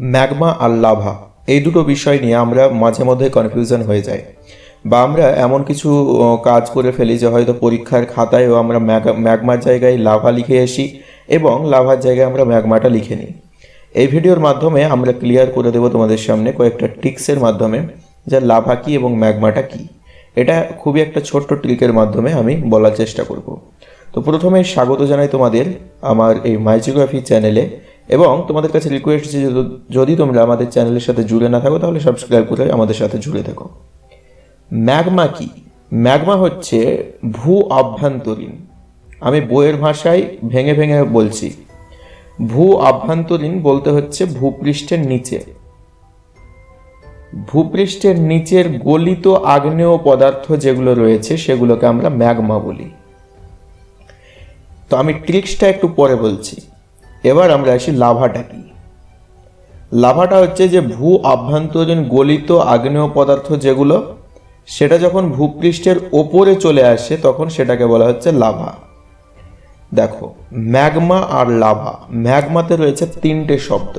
Magma আর lava, এই দুটো বিষয় নিয়ে আমরা মাঝে মধ্যে কনফিউশন হয়ে যাই। বা আমরা এমন কিছু কাজ করে ফেলি যে হয়তো পরীক্ষার খাতায়ও আমরা ম্যাগ- ম্যাগমার জায়গায় লাভা লিখে আসি এবং লাভার জায়গায় আমরা ম্যাগমাটা লিখে নিই। এই ভিডিওর মাধ্যমে আমরা ক্লিয়ার করে দেবো তোমাদের সামনে কয়েকটা ট্রিক্সের মাধ্যমে যে লাভা কী এবং ম্যাগমাটা কী। এটা খুবই একটা ছোট্ট ট্রিকের মাধ্যমে আমি বলার চেষ্টা করব। তো প্রথমে স্বাগত জানাই তোমাদের আমার এই মাইজিওগ্রাফি চ্যানেলে এবং তোমাদের কাছে রিকোয়েস্ট যে যদি- তোমরা আমাদের চ্যানেলের সাথে জুড়ে না থাকো, তাহলে সাবস্ক্রাইব করে আমাদের সাথে জুড়ে থাকো। ম্যাগমা কি? ম্যাগমা হচ্ছে ভূ অভ্যন্তরীণ আমি বইয়ের ভাষায় ভেঙে ভেঙে বলছি। ভূ অভ্যন্তরীণ বলতে হচ্ছে ভূপৃষ্ঠের নিচে। ভূপৃষ্ঠের নিচের গলিত আগ্নেয় পদার্থ যেগুলো রয়েছে, সেগুলোকে আমরা ম্যাগমা বলি। তো আমি ট্রিক্সটা একটু পরে বলছি। এবার আমরা আসি লাভাটা কি? লাভাটা হচ্ছে যে ভূ আভ্যন্তরীণ গলিত আগ্নেয় পদার্থ যেগুলো, সেটা যখন ভূপৃষ্ঠের ওপরে চলে আসে, তখন সেটাকে বলা হচ্ছে লাভা। দেখো, ম্যাগমা আর লাভা, ম্যাগমাতে রয়েছে তিনটে শব্দ।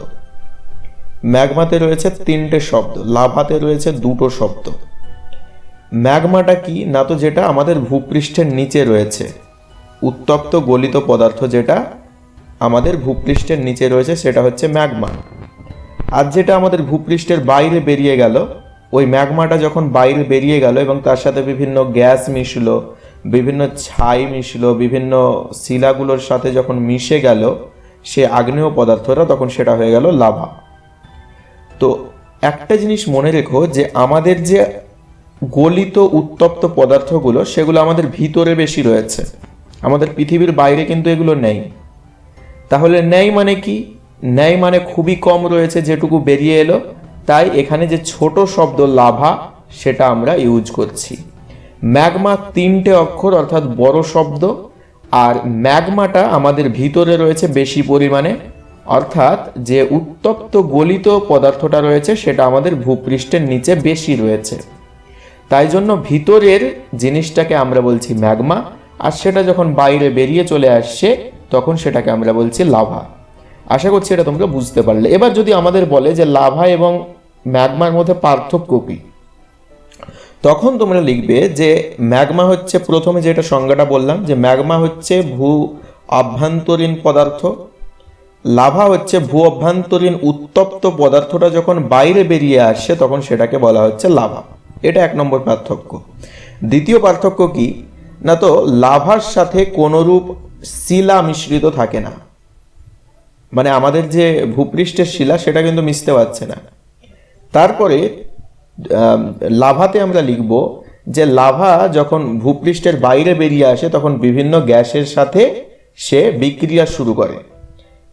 ম্যাগমাতে রয়েছে তিনটে শব্দ, লাভাতে রয়েছে দুটো শব্দ। ম্যাগমাটা কি? না তো যেটা আমাদের ভূপৃষ্ঠের নিচে রয়েছে। উত্তপ্ত গলিত পদার্থ যেটা আমাদের ভূপৃষ্ঠের নিচে রয়েছে সেটা হচ্ছে ম্যাগমা। আর যেটা আমাদের ভূপৃষ্ঠের বাইরে বেরিয়ে গেল, ওই ম্যাগমাটা যখন বাইরে বেরিয়ে গেল এবং তার সাথে বিভিন্ন গ্যাস মিশলো, বিভিন্ন ছাই মিশলো, বিভিন্ন শিলাগুলোর সাথে যখন মিশে গেল, সে আগ্নেয় পদার্থটা তখন সেটা হয়ে গেল লাভা। তো একটা জিনিস মনে রেখো যে আমাদের যে গলিত উত্তপ্ত পদার্থগুলো, সেগুলো আমাদের ভিতরে বেশি রয়েছে। আমাদের পৃথিবীর বাইরে কিন্তু এগুলো নেই। তাহলে ন্যায় মানে কি? ন্যায় মানে খুবই কম রয়েছে যেটুকু বেরিয়ে এলো, তাই এখানে যে ছোট শব্দ লাভা, সেটা আমরা ইউজ করছি। ম্যাগমা তিনটে অক্ষর, অর্থাৎ বড় শব্দ, আর ম্যাগমাটা আমাদের ভিতরে রয়েছে বেশি পরিমাণে, অর্থাৎ যে উত্তপ্ত গলিত পদার্থটা রয়েছে, সেটা আমাদের ভূপৃষ্ঠের নিচে বেশি রয়েছে। তাই জন্য ভিতরের জিনিসটাকে আমরা বলছি ম্যাগমা, আর সেটা যখন বাইরে বেরিয়ে চলে আসছে তখন সেটাকে আমরা বলছি লাভা। আশা করছি এটা তোমরা বুঝতে পারলে। এবার যদি আমাদের বলে যে লাভা এবং ম্যাগমার মধ্যে পার্থক্য কী? তখন তোমরা লিখবে যে ম্যাগমা হচ্ছে প্রথমে যেটা সংজ্ঞাটা বললাম, যে ম্যাগমা হচ্ছে ভূ অভ্যন্তরীণ পদার্থ। লাভা হচ্ছে ভূ অভ্যন্তরীণ উত্তপ্ত পদার্থটা যখন বাইরে বেরিয়ে আসে, তখন সেটাকে বলা হচ্ছে লাভা। এটা এক নম্বর পার্থক্য। দ্বিতীয় পার্থক্য কি? না তো, লাভার সাথে কোনোরূপ শিলা মিশ্রিত থাকে না। মানে আমাদের যে ভূপৃষ্ঠের শিলা, সেটা কিন্তু মিশতে পারছে না। তারপরে লাভাতে আমরা লিখব যে লাভা যখন ভূপৃষ্ঠের বাইরে বেরিয়ে আসে, তখন বিভিন্ন গ্যাসের সাথে সে বিক্রিয়া শুরু করে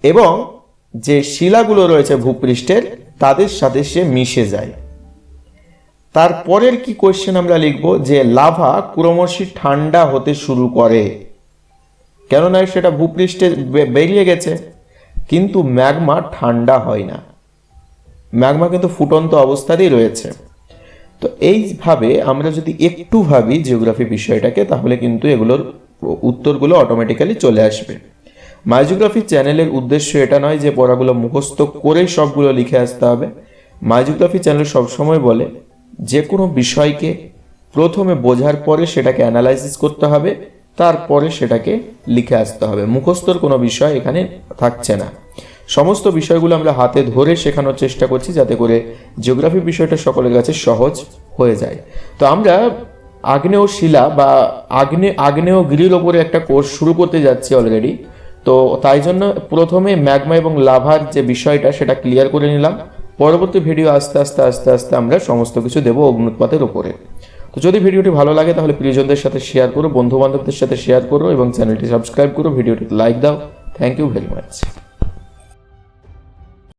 এবং যে শিলাগুলো রয়েছে ভূপৃষ্ঠের, তাদের সাথে সে মিশে যায়। তারপরের কি কোয়েশ্চেন আমরা লিখব? যে লাভা ক্রমশই ঠান্ডা হতে শুরু করে। কেননা সেটা ভূপৃষ্ঠে বেরিয়ে গেছে। কিন্তু ম্যাগমা ঠান্ডা হয় না। ম্যাগমা কিন্তু ফুটন্ত অবস্থাতেই রয়েছে। তো এইভাবে আমরা যদি একটু ভাবি জিওগ্রাফি বিষয়টাকে, তাহলে কিন্তু এগুলোর উত্তরগুলো অটোমেটিক্যালি চলে আসবে। মাইজিওগ্রাফি চ্যানেলের উদ্দেশ্য এটা নয় যে পড়াগুলো মুখস্থ করেই সবগুলো লিখে আসতে হবে। মাইজিওগ্রাফি চ্যানেল সবসময় বলে, যে কোনো বিষয়কে প্রথমে বোঝার পরে সেটাকে অ্যানালাইসিস করতে হবে। তারপরে সেটাকে লিখে আসতে হবে। মুখস্থর কোনো বিষয় এখানে থাকছে না। সমস্ত বিষয়গুলো আমরা হাতে ধরে শেখানোর চেষ্টা করছি যাতে করে জিওগ্রাফি বিষয়টা সকলের কাছে সহজ হয়ে যায়। তো আমরা আগ্নেয় শিলা বা আগ্নে, আগ্নেয় গিরির ওপরে একটা কোর্স শুরু করতে যাচ্ছি অলরেডি তো তাই জন্য প্রথমে ম্যাগমা এবং লাভার যে বিষয়টা সেটা ক্লিয়ার করে নিলাম। পরবর্তী ভিডিও আস্তে আস্তে আস্তে আস্তে আমরা সমস্ত কিছু দেবো অগ্নুৎপাতের উপরে তো যদি ভিডিওটি ভালো লাগে, তাহলে প্রিয়জনদের সাথে শেয়ার করো বন্ধু বান্ধবদের সাথে শেয়ার করো এবং চ্যানেলটি সাবস্ক্রাইব করো ভিডিওটি লাইক দাও। Thank you very much